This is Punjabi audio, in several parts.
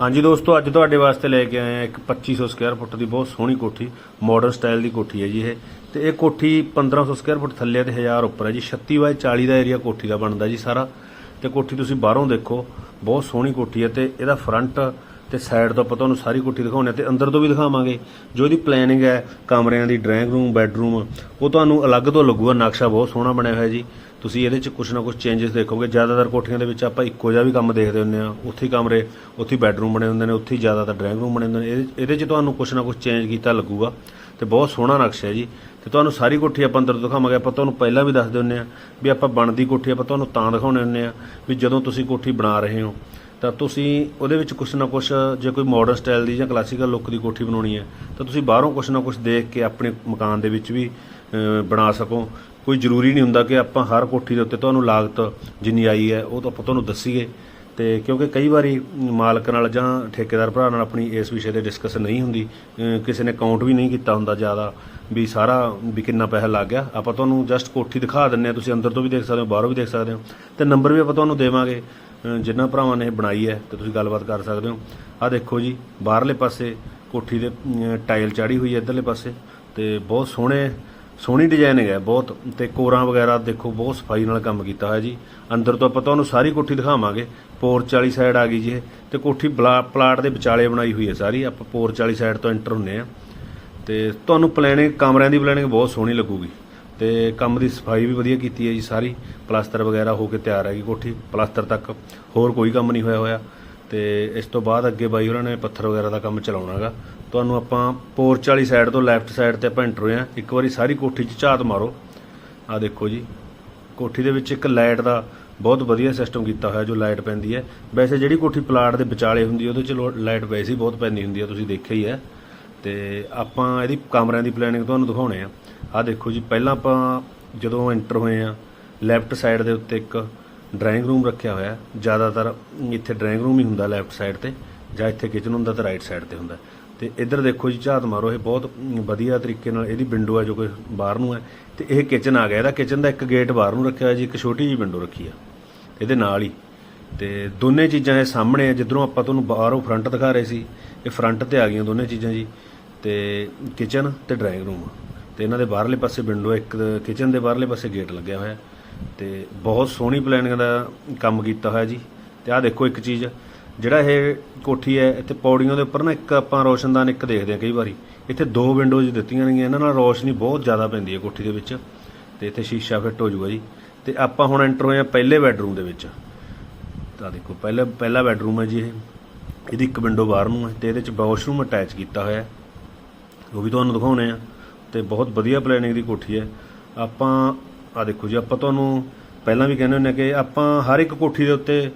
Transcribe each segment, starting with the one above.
ਹਾਂਜੀ ਦੋਸਤੋ, ਅੱਜ ਤੁਹਾਡੇ ਵਾਸਤੇ ਲੈ ਕੇ ਆਏ ਆ ਇੱਕ 2500 ਸਕੁਅਰ ਫੁੱਟ ਦੀ ਬਹੁਤ ਸੋਹਣੀ ਕੋਠੀ ਮਾਡਰਨ ਸਟਾਈਲ ਦੀ ਕੋਠੀ ਹੈ ਜੀ ਇਹ। ਤੇ ਇਹ ਕੋਠੀ 1500 ਸਕੁਅਰ ਫੁੱਟ ਥੱਲੇ ਤੇ 1000 ਉੱਪਰ ਹੈ ਜੀ। 36 ਬਾਏ 40 ਦਾ ਏਰੀਆ ਕੋਠੀ ਦਾ ਬਣਦਾ ਜੀ ਸਾਰਾ। ਤੇ ਕੋਠੀ ਤੁਸੀਂ ਬਾਹਰੋਂ ਦੇਖੋ, ਬਹੁਤ ਸੋਹਣੀ ਕੋਠੀ ਹੈ ਤੇ ਇਹਦਾ ਫਰੰਟ ਤੇ ਸਾਈਡ ਤੋਂ ਆਪਾਂ ਤੁਹਾਨੂੰ ਸਾਰੀ ਕੋਠੀ ਦਿਖਾਉਣੇ ਤੇ ਅੰਦਰ ਤੋਂ ਵੀ ਦਿਖਾਵਾਂਗੇ। ਜੋ ਇਹਦੀ ਪਲੈਨਿੰਗ ਹੈ, ਕਮਰਿਆਂ ਦੀ ਡਰਾਇੰਗ ਰੂਮ ਬੈੱਡਰੂਮ ਉਹ ਤੁਹਾਨੂੰ ਅਲੱਗ ਤੋਂ ਲੱਗੂਗਾ। ਨਕਸ਼ਾ ਬਹੁਤ ਸੋਹਣਾ ਬਣਿਆ ਹੋਇਆ ਜੀ। ਤੁਸੀਂ ਇਹਦੇ 'ਚ ਕੁਛ ਨਾ ਕੁਛ ਚੇਂਜਸ ਦੇਖੋਗੇ। ਜ਼ਿਆਦਾਤਰ ਕੋਠੀਆਂ ਦੇ ਵਿੱਚ ਆਪਾਂ ਇੱਕੋ ਜਿਹਾ ਵੀ ਕੰਮ ਦੇਖਦੇ ਹੁੰਦੇ ਆ ਉੱਥੇ ਹੀ ਕਮਰੇ, ਉੱਥੇ ਹੀ ਬੈੱਡਰੂਮ ਬਣੇ ਹੁੰਦੇ ਨੇ, ਉੱਥੇ ਹੀ ਜ਼ਿਆਦਾਤਰ ਡਰਾਇੰਗ ਰੂਮ ਬਣੇ ਹੁੰਦੇ ਨੇ। ਇਹਦੇ- ਇਹਦੇ 'ਚ ਤੁਹਾਨੂੰ ਕੁਛ ਨਾ ਕੁਛ ਚੇਂਜ ਕੀਤਾ ਲੱਗੂਗਾ। ਤੇ ਬਹੁਤ ਸੋਹਣਾ ਨਕਸ਼ਾ ਹੈ ਜੀ। ਤੇ ਤੁਹਾਨੂੰ ਸਾਰੀ ਕੋਠੀ ਆਪਾਂ ਅੰਦਰ ਤੋਂ ਦਿਖਾਵਾਂਗੇ। ਆਪਾਂ ਤੁਹਾਨੂੰ ਪਹਿਲਾਂ ਵੀ ਦੱਸਦੇ ਹੁੰਦੇ ਆ ਵੀ ਆਪਾਂ ਬਣਦੀ ਕੋਠੀ ਆਪਾਂ ਤੁਹਾਨੂੰ ਤਾਂ ਦਿਖਾਉਣੇ ਹੁੰਦੇ ਆ ਵੀ ਜਦੋਂ ਤੁਸੀਂ ਕੋਠੀ ਬਣਾ ਰਹੇ ਹੋ। ਤਾਂ ਤੁਸੀਂ ਉਹਦੇ ਵਿੱਚ ਕੁਛ ਨਾ ਕੁਛ, ਜੇ ਕੋਈ ਮਾਡਰਨ ਸਟਾਈਲ ਦੀ ਜਾਂ ਕਲਾਸੀਕਲ ਲੁੱਕ ਦੀ ਕੋਠੀ ਬਣਾਉਣੀ ਹੈ, ਤਾਂ ਤੁਸੀਂ ਬਾਹਰੋਂ ਕੁਛ ਨਾ ਕੁਛ ਦੇਖ ਕੇ ਆਪਣੇ ਮਕਾਨ ਦੇ ਵਿੱਚ ਵੀ ਬਣਾ ਸਕੋ। ਕੋਈ ਜ਼ਰੂਰੀ ਨਹੀਂ ਹੁੰਦਾ ਕਿ ਆਪਾਂ ਹਰ ਕੋਠੀ ਦੇ ਉੱਤੇ ਤੁਹਾਨੂੰ ਲਾਗਤ ਜਿੰਨੀ ਆਈ ਹੈ, ਉਹ ਤਾਂ ਆਪਾਂ ਤੁਹਾਨੂੰ ਦੱਸੀਏ। ਤੇ ਕਿਉਂਕਿ ਕਈ ਵਾਰੀ ਮਾਲਕ ਨਾਲ ਜਾਂ ਠੇਕੇਦਾਰ ਭਰਾ ਨਾਲ ਆਪਣੀ ਇਸ ਵਿਸ਼ੇ ਤੇ ਡਿਸਕਸ ਨਹੀਂ ਹੁੰਦੀ। ਕਿਸੇ ਨੇ ਕਾਊਂਟ ਵੀ ਨਹੀਂ ਕੀਤਾ ਹੁੰਦਾ ਜ਼ਿਆਦਾ ਵੀ ਸਾਰਾ ਵੀ ਕਿੰਨਾ ਪੈਸਾ ਲੱਗ ਗਿਆ। ਆਪਾਂ ਤੁਹਾਨੂੰ ਜਸਟ ਕੋਠੀ ਦਿਖਾ ਦਿੰਨੇ ਆ ਤੁਸੀਂ ਅੰਦਰ ਤੋਂ ਵੀ ਦੇਖ ਸਕਦੇ ਹੋ, ਬਾਹਰੋਂ ਵੀ ਦੇਖ ਸਕਦੇ ਹੋ। ਤੇ ਨੰਬਰ ਵੀ ਆਪਾਂ ਤੁਹਾਨੂੰ ਦੇਵਾਂਗੇ। ਅਹ, ਜਿਨ੍ਹਾਂ ਭਰਾਵਾਂ ਨੇ ਇਹ ਬਣਾਈ ਹੈ ਤੇ ਤੁਸੀਂ ਗੱਲਬਾਤ ਕਰ ਸਕਦੇ ਹੋ। ਆਹ ਦੇਖੋ ਜੀ ਬਾਹਰਲੇ ਪਾਸੇ ਕੋਠੀ ਦੇ ਅਹ, ਟਾਇਲ ਚਾੜੀ ਹੋਈ ਹੈ ਇਧਰਲੇ ਪਾਸੇ ਤੇ ਬਹੁਤ ਸੋਹਣੇ ਸੋਹਣੀ ਡਿਜ਼ਾਈਨਿੰਗ ਹੈ ਬਹੁਤ ਤੇ ਕੋਰਾਂ ਵਗੈਰਾ ਦੇਖੋ ਬਹੁਤ ਸਫ਼ਾਈ ਨਾਲ ਕੰਮ ਕੀਤਾ ਹੋਇਆ ਜੀ। ਅੰਦਰ ਤੋਂ ਆਪਾਂ ਤੁਹਾਨੂੰ ਸਾਰੀ ਕੋਠੀ ਦਿਖਾਵਾਂਗੇ ਪੋਰਚ ਵਾਲੀ ਸਾਈਡ ਆ ਗਈ ਜੀ ਇਹ ਤੇ ਕੋਠੀ ਬਲਾ- ਪਲਾਟ ਦੇ ਵਿਚਾਲੇ ਬਣਾਈ ਹੋਈ ਹੈ ਸਾਰੀ ਆਪਾਂ ਪੋਰਚ ਵਾਲੀ ਸਾਈਡ ਤੋਂ ਐਂਟਰ ਹੁੰਨੇ ਆ। ਤੇ ਤੁਹਾਨੂੰ ਪਲੈਨਿੰਗ ਕਮਰਿਆਂ ਦੀ ਪਲੈਨਿੰਗ ਬਹੁਤ ਸੋਹਣੀ ਲੱਗੂਗੀ। ਤੇ ਕੰਮ ਦੀ ਸਫ਼ਾਈ ਵੀ ਵਧੀਆ ਕੀਤੀ ਹੈ ਜੀ ਸਾਰੀ। ਪਲਾਸਟਰ ਵਗੈਰਾ ਹੋ ਕੇ ਤਿਆਰ ਹੈਗੀ ਕੋਠੀ। ਪਲਾਸਟਰ ਤੱਕ ਹੋਰ ਕੋਈ ਕੰਮ ਨਹੀਂ ਹੋਇਆ ਹੋਇਆ। ਤੇ ਇਸ ਤੋਂ ਬਾਅਦ ਅੱਗੇ ਬਾਈ ਉਹਨਾਂ ਨੇ ਪੱਥਰ ਵਗੈਰਾ ਦਾ ਕੰਮ ਚਲਾਉਣਾਗਾ ਤੁਹਾਨੂੰ ਆਪਾਂ ਪੋਰਚ ਵਾਲੀ ਸਾਈਡ ਤੋਂ ਲੈਫਟ ਸਾਈਡ ਤੇ ਆਪਾਂ ਐਂਟਰ ਹੋਏ ਆ ਇੱਕ ਵਾਰੀ ਸਾਰੀ ਕੋਠੀ 'ਚ ਝਾਤ ਮਾਰੋ। ਆ ਦੇਖੋ ਜੀ। ਕੋਠੀ ਦੇ ਵਿੱਚ ਇੱਕ ਲਾਈਟ ਦਾ ਬਹੁਤ ਵਧੀਆ ਸਿਸਟਮ ਕੀਤਾ ਹੋਇਆ ਜੋ ਲਾਈਟ ਪੈਂਦੀ ਹੈ। ਵੈਸੇ ਜਿਹੜੀ ਕੋਠੀ ਪਲਾਟ ਦੇ ਵਿਚਾਲੇ ਹੁੰਦੀ ਉਹਦੇ 'ਚ ਲੋ- ਲਾਈਟ ਵੈਸੇ ਹੀ ਬਹੁਤ ਪੈਂਦੀ ਹੁੰਦੀ ਹੈ। ਤੁਸੀਂ ਦੇਖਿਆ ਹੀ ਹੈ। ਤੇ ਆਪਾਂ ਇਹਦੀ ਕਮਰਿਆਂ ਦੀ ਪਲੈਨਿੰਗ ਤੁਹਾਨੂੰ ਦਿਖਾਉਣੇ ਆ ਆ ਦੇਖੋ ਜੀ, ਪਹਿਲਾਂ ਆਪਾਂ ਜਦੋਂ ਐਂਟਰ ਹੋਏ ਆ ਲੈਫਟ ਸਾਈਡ ਦੇ ਉੱਤੇ ਇੱਕ ਡਰਾਇੰਗ ਰੂਮ ਰੱਖਿਆ ਹੋਇਆ ਜ਼ਿਆਦਾਤਰ ਇੱਥੇ ਡਰਾਇੰਗ ਰੂਮ ਹੀ ਹੁੰਦਾ ਲੈਫਟ ਸਾਈਡ ਤੇ, ਜਾਂ ਇੱਥੇ ਕਿਚਨ ਹੁੰਦਾ ਤੇ ਰਾਈਟ ਸਾਈਡ ਤੇ ਹੁੰਦਾ ਤੇ ਇੱਧਰ ਦੇਖੋ ਜੀ, ਝਾਤ ਮਾਰੋ, ਇਹ ਬਹੁਤ ਵਧੀਆ ਤਰੀਕੇ ਨਾਲ ਇਹਦੀ ਵਿੰਡੋ ਹੈ ਜੋ ਕਿ ਬਾਹਰ ਨੂੰ ਹੈ। ਤੇ ਇਹ ਕਿਚਨ ਆ ਗਿਆ, ਇਹਦਾ ਕਿਚਨ ਦਾ ਇੱਕ ਗੇਟ ਬਾਹਰ ਨੂੰ ਰੱਖਿਆ ਹੋਇਆ ਜੀ, ਇੱਕ ਛੋਟੀ ਜਿਹੀ ਵਿੰਡੋ ਰੱਖੀ ਆ, ਇਹਦੇ ਨਾਲ ਹੀ। ਤੇ ਦੋਨੇ ਚੀਜ਼ਾਂ ਇਹ ਸਾਹਮਣੇ ਆ, ਜਿੱਧਰੋਂ ਆਪਾਂ ਤੁਹਾਨੂੰ ਬਾਹਰੋਂ ਫਰੰਟ ਦਿਖਾ ਰਹੇ ਸੀ, ਇਹ ਫਰੰਟ ਤੇ ਆ ਗਈਆਂ ਦੋਨੇ ਚੀਜ਼ਾਂ ਜੀ, ਤੇ ਕਿਚਨ ਤੇ ਡਰਾਇੰਗ ਰੂਮ ਤੇ ਇਹਨਾਂ ਦੇ ਬਾਹਰਲੇ ਪਾਸੇ ਵਿੰਡੋ ਇੱਕ ਕਿਚਨ ਦੇ ਬਾਹਰਲੇ ਪਾਸੇ ਗੇਟ ਲੱਗਿਆ ਹੋਇਆ ਤੇ ਬਹੁਤ ਸੋਹਣੀ ਪਲੈਨਿੰਗ ਦਾ ਕੰਮ ਕੀਤਾ ਹੋਇਆ ਜੀ। ਤੇ ਆਹ ਦੇਖੋ ਇੱਕ ਚੀਜ਼, ਜਿਹੜਾ ਇਹ ਕੋਠੀ ਹੈ, ਇੱਥੇ ਪੌੜੀਆਂ ਦੇ ਉੱਪਰ ਨਾ ਇੱਕ ਆਪਾਂ ਰੋਸ਼ਨਦਾਨ ਇੱਕ ਦੇਖਦੇ ਹਾਂ ਕਈ ਵਾਰੀ। ਇੱਥੇ ਦੋ ਵਿੰਡੋਜ਼ ਦਿੱਤੀਆਂ ਨੇਗੀਆਂ ਇਹਨਾਂ ਨਾਲ ਰੋਸ਼ਨੀ ਬਹੁਤ ਜ਼ਿਆਦਾ ਪੈਂਦੀ ਹੈ ਕੋਠੀ ਦੇ ਵਿੱਚ। ਤੇ ਇੱਥੇ ਸ਼ੀਸ਼ਾ ਫਿੱਟ ਹੋ ਜੂਗਾ ਜੀ। ਤੇ ਆਪਾਂ ਹੁਣ ਐਂਟਰ ਹੋਏ ਆ ਪਹਿਲੇ ਬੈੱਡਰੂਮ ਦੇ ਵਿੱਚ। ਤਾਂ ਦੇਖੋ, ਪਹਿਲਾ ਪਹਿਲਾ ਬੈੱਡਰੂਮ ਹੈ ਜੀ ਇਹ। ਇਹਦੀ ਇੱਕ ਵਿੰਡੋ ਬਾਹਰ ਨੂੰ ਹੈ ਤੇ ਇਹਦੇ ਚ ਵਾਸ਼ਰੂਮ ਅਟੈਚ ਕੀਤਾ ਹੋਇਆ ਉਹ ਵੀ ਤੁਹਾਨੂੰ ਦਿਖਾਉਣੇ ਆ ਤੇ ਬਹੁਤ ਵਧੀਆ ਪਲੈਨਿੰਗ ਦੀ ਕੋਠੀ ਹੈ। ਆਪਾਂ ਆ ਦੇਖੋ ਜੀ, ਆਪਾਂ ਤੁਹਾਨੂੰ ਪਹਿਲਾਂ ਵੀ ਕਹਿੰਦੇ ਹੁੰਦੇ ਕਿ ਆਪਾਂ ਹਰ ਇੱਕ ਕੋਠੀ ਦੇ ਉੱਤੇ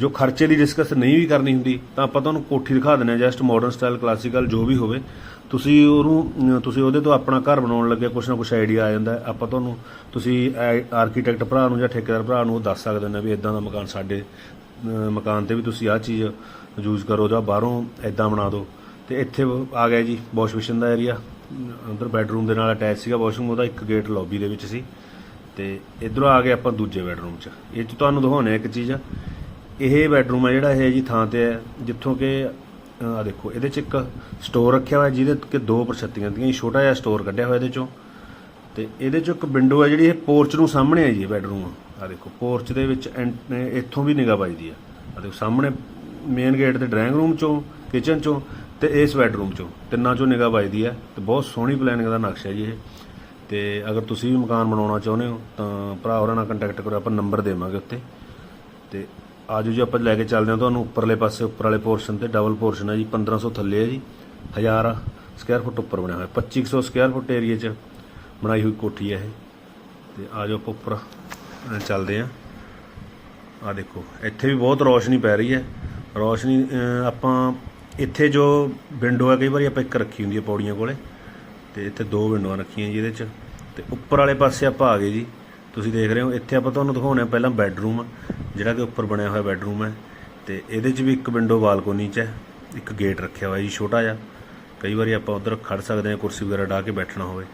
ਜੋ ਖਰਚੇ ਦੀ ਡਿਸਕਸ ਨਹੀਂ ਵੀ ਕਰਨੀ ਹੁੰਦੀ, ਤਾਂ ਆਪਾਂ ਤੁਹਾਨੂੰ ਕੋਠੀ ਦਿਖਾ ਦਿੰਦੇ ਆ ਜਸਟ ਮਾਡਰਨ ਸਟਾਈਲ ਕਲਾਸੀਕਲ ਜੋ ਵੀ ਹੋਵੇ। ਤੁਸੀਂ ਉਹਨੂੰ ਤੁਸੀਂ ਉਹਦੇ ਤੋਂ ਆਪਣਾ ਘਰ ਬਣਾਉਣ ਲੱਗੇ ਕੁਛ ਨਾ ਕੁਛ ਆਈਡੀਆ ਆ ਜਾਂਦਾ ਆਪਾਂ ਤੁਹਾਨੂੰ, ਤੁਸੀਂ ਆਰਕੀਟੈਕਟ ਭਰਾ ਨੂੰ ਜਾਂ ਠੇਕੇਦਾਰ ਭਰਾ ਨੂੰ ਉਹ ਦੱਸ ਸਕਦੇ ਹੋ ਵੀ ਇਦਾਂ ਦਾ ਮਕਾਨ ਸਾਡੇ ਮਕਾਨ ਤੇ ਵੀ ਤੁਸੀਂ ਆਹ ਚੀਜ਼ ਯੂਜ਼ ਕਰੋ ਜਾਂ ਬਾਹਰੋਂ ਇਦਾਂ ਬਣਾ ਦਿਓ। ਤੇ ਇੱਥੇ ਆ ਗਿਆ ਜੀ ਵਾਸ਼ ਬੇਸਿਨ ਦਾ ਏਰੀਆ ਅੰਦਰ ਬੈੱਡਰੂਮ ਦੇ ਨਾਲ ਅਟੈਚ ਸੀਗਾ ਵਾਸ਼ਰੂਮ, ਉਹਦਾ ਇੱਕ ਗੇਟ ਲੌਬੀ ਦੇ ਵਿੱਚ ਸੀ ਤੇ ਇਧਰੋਂ ਆ ਗਏ ਆਪਾਂ ਦੂਜੇ ਬੈੱਡਰੂਮ 'ਚ। ਇਹ 'ਚ ਤੁਹਾਨੂੰ ਦਿਖਾਉਣੇ ਇੱਕ ਚੀਜ਼। ਇਹ ਬੈੱਡਰੂਮ ਹੈ ਜਿਹੜਾ, ਇਹ ਜੀ ਥਾਂ ਤੇ ਹੈ ਜਿੱਥੋਂ ਕਿ ਆ ਦੇਖੋ, ਇਹਦੇ 'ਚ ਇੱਕ ਸਟੋਰ ਰੱਖਿਆ ਹੋਇਆ, ਜਿਹਦੇ ਕਿ ਦੋ ਪ੍ਰਛੱਤੀਆਂ ਦੀਆਂ ਛੋਟਾ ਜਿਹਾ ਸਟੋਰ ਕੱਢਿਆ ਹੋਇਆ ਇਹਦੇ 'ਚੋਂ। ਤੇ ਇਹਦੇ 'ਚੋਂ ਇੱਕ ਵਿੰਡੋ ਹੈ ਜਿਹੜੀ, ਇਹ ਪੋਰਚ ਨੂੰ ਸਾਹਮਣੇ ਹੈ ਜੀ ਬੈੱਡਰੂਮ। ਆ ਦੇਖੋ, ਪੋਰਚ ਦੇ ਵਿੱਚ ਐਂਟ- ਇੱਥੋਂ ਵੀ ਨਿਗਾਹ ਵੱਜਦੀ ਆ। ਆ ਦੇਖੋ, ਸਾਹਮਣੇ ਮੇਨ ਗੇਟ ਤੇ ਡਰਾਇੰਗ ਰੂਮ 'ਚੋਂ, ਕਿਚਨ 'ਚੋਂ ਤੇ ਇਸ ਬੈੱਡਰੂਮ 'ਚੋਂ। ਤਿੰਨਾਂ 'ਚੋਂ ਨਿਗਾਹ ਵੱਜਦੀ ਹੈ ਤੇ ਬਹੁਤ ਸੋਹਣੀ ਪਲੈਨਿੰਗ ਦਾ ਨਕਸ਼ਾ ਹੈ ਜੀ ਇਹ। ਤੇ ਅਗਰ ਤੁਸੀਂ ਵੀ ਮਕਾਨ ਬਣਾਉਣਾ ਚਾਹੁੰਦੇ ਹੋ, ਤਾਂ ਭਰਾ ਹੋਰਾਂ ਨਾਲ ਕੰਟੈਕਟ ਕਰੋ, ਆਪਾਂ ਨੰਬਰ ਦੇਵਾਂਗੇ ਉੱਤੇ। ਤੇ ਆਜੋ ਜੀ, ਆਪਾਂ ਲੈ ਕੇ ਚੱਲਦੇ ਹਾਂ ਤੁਹਾਨੂੰ ਉੱਪਰਲੇ ਪਾਸੇ ਉੱਪਰ ਵਾਲੇ ਪੋਰਸ਼ਨ ਤੇ ਡਬਲ ਪੋਰਸ਼ਨ ਹੈ ਜੀ 1500 ਥੱਲੇ ਹੈ ਜੀ 1000 ਸਕੁਅਰ ਫੁੱਟ ਉੱਪਰ ਬਣਿਆ ਹੋਇਆ 2500 ਸਕੁਅਰ ਫੁੱਟ ਏਰੀਆ 'ਚ ਬਣਾਈ ਹੋਈ ਕੋਠੀ ਹੈ ਇਹ। ਤੇ ਆਜੋ ਆਪਾਂ ਉੱਪਰ ਚੱਲਦੇ ਹਾਂ। ਆ ਦੇਖੋ, ਇੱਥੇ ਵੀ ਬਹੁਤ ਰੋਸ਼ਨੀ ਪੈ ਰਹੀ ਹੈ। ਰੌਸ਼ਨੀ ਆਪਾਂ ਇੱਥੇ ਜੋ ਵਿੰਡੋ ਹੈ, ਕਈ ਵਾਰੀ ਆਪਾਂ ਇੱਕ ਰੱਖੀ ਹੁੰਦੀ ਹੈ ਪੌੜੀਆਂ ਕੋਲੇ, ਤੇ ਇੱਥੇ ਦੋ ਵਿੰਡੋਆਂ ਰੱਖੀਆਂ ਜੀ ਇਹਦੇ 'ਚ। ਤੇ ਉੱਪਰ ਵਾਲੇ ਪਾਸੇ ਆਪਾਂ ਆ ਗਏ ਜੀ। ਤੁਸੀਂ ਦੇਖ ਰਹੇ ਹੋ, ਇੱਥੇ ਆਪਾਂ ਤੁਹਾਨੂੰ ਦਿਖਾਉਣੇ ਆ ਪਹਿਲਾਂ ਬੈੱਡਰੂਮ, ਜਿਹੜਾ ਕਿ ਉੱਪਰ ਬਣਿਆ ਹੋਇਆ ਬੈੱਡਰੂਮ ਹੈ। ਤੇ ਇਹਦੇ 'ਚ ਵੀ ਇੱਕ ਵਿੰਡੋ ਬਾਲਕੋਨੀ 'ਚ ਹੈ, ਇੱਕ ਗੇਟ ਰੱਖਿਆ ਹੋਇਆ ਜੀ ਛੋਟਾ ਜਿਹਾ। ਕਈ ਵਾਰੀ ਆਪਾਂ ਉਧਰ ਖੜ ਸਕਦੇ ਹਾਂ, ਕੁਰਸੀ ਵਗੈਰਾ ਢਾ ਕੇ ਬੈਠਣਾ ਹੋਵੇ।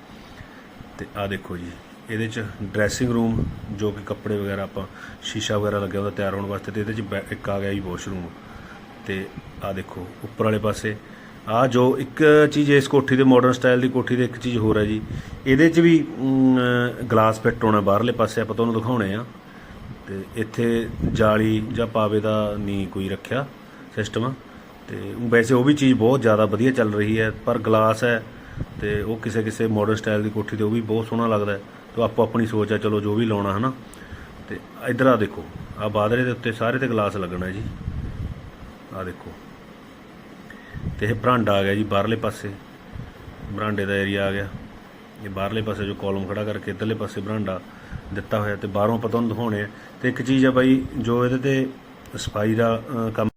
ਤੇ ਆ ਦੇਖੋ ਜੀ, ਇਹਦੇ 'ਚ ਡਰੈਸਿੰਗ ਰੂਮ, ਜੋ ਕਿ ਕੱਪੜੇ ਵਗੈਰਾ ਆਪਾਂ, ਸ਼ੀਸ਼ਾ ਵਗੈਰਾ ਲੱਗਿਆ ਹੁੰਦਾ ਤਿਆਰ ਹੋਣ ਵਾਸਤੇ, ਤੇ ਇਹਦੇ 'ਚ ਬੈ- ਇੱਕ ਆ ਗਿਆ ਜੀ ਵਾਸ਼ਰੂਮ। ਤੇ ਆ ਦੇਖੋ, ਉੱਪਰ ਵਾਲੇ ਪਾਸੇ। ਆ ਜੋ ਇੱਕ ਚੀਜ਼ ਇਸ ਕੋਠੀ ਦੇ ਮਾਡਰਨ ਸਟਾਈਲ ਦੀ ਕੋਠੀ ਦੇ ਇੱਕ ਚੀਜ਼ ਹੋਰ ਹੈ ਜੀ। ਇਹਦੇ 'ਚ ਵੀ ਗਲਾਸ ਫਿੱਟ ਹੋਣਾ ਬਾਹਰਲੇ ਪਾਸੇ ਆਪਾਂ ਤੁਹਾਨੂੰ ਦਿਖਾਉਣੇ ਆ। ਤੇ ਇੱਥੇ ਜਾਲੀ ਜਾਂ ਪਾਵੇ ਦਾ ਨਹੀਂ ਕੋਈ ਰੱਖਿਆ ਸਿਸਟਮ ਤੇ ਵੈਸੇ ਉਹ ਵੀ ਚੀਜ਼ ਬਹੁਤ ਜ਼ਿਆਦਾ ਵਧੀਆ ਚੱਲ ਰਹੀ ਹੈ, ਪਰ ਗਲਾਸ ਹੈ ਤੇ ਉਹ ਕਿਸੇ ਕਿਸੇ ਮਾਡਰਨ ਸਟਾਈਲ ਦੀ ਕੋਠੀ ਤੇ ਉਹ ਵੀ ਬਹੁਤ ਸੋਹਣਾ ਲੱਗਦਾ ਹੈ। ਤੇ ਆਪੋ ਆਪਣੀ ਸੋਚ ਹੈ ਚਲੋ ਜੋ ਵੀ ਲਾਉਣਾ ਹਨਾ। ਤੇ ਇਧਰ ਆ ਦੇਖੋ ਆ ਬਾਦਰੇ ਦੇ ਉੱਤੇ ਸਾਰੇ ਤੇ ਗਲਾਸ ਲੱਗਣਾ ਜੀ। ਆ ਦੇਖੋ। ਤੇ ਇਹ ਬਰਾਂਡਾ ਆ ਗਿਆ ਜੀ ਬਾਹਰਲੇ ਪਾਸੇ। ਬਰਾਂਡੇ ਦਾ ਏਰੀਆ ਆ ਗਿਆ। ਇਹ ਬਾਹਰਲੇ ਪਾਸੇ ਜੋ ਕਾਲਮ ਖੜਾ ਕਰਕੇ ਇੱਧਰਲੇ ਪਾਸੇ ਬਰਾਂਡਾ ਦਿੱਤਾ ਹੋਇਆ ਤੇ ਬਾਹਰੋਂ ਆਪਾਂ ਤੁਹਾਨੂੰ ਦਿਖਾਉਣੇ ਆ। ਤੇ ਇੱਕ ਚੀਜ਼ ਆ ਬਾਈ, ਜੋ ਇਹਦੇ ਤੇ ਸਫ਼ਾਈ ਦਾ ਕੰਮ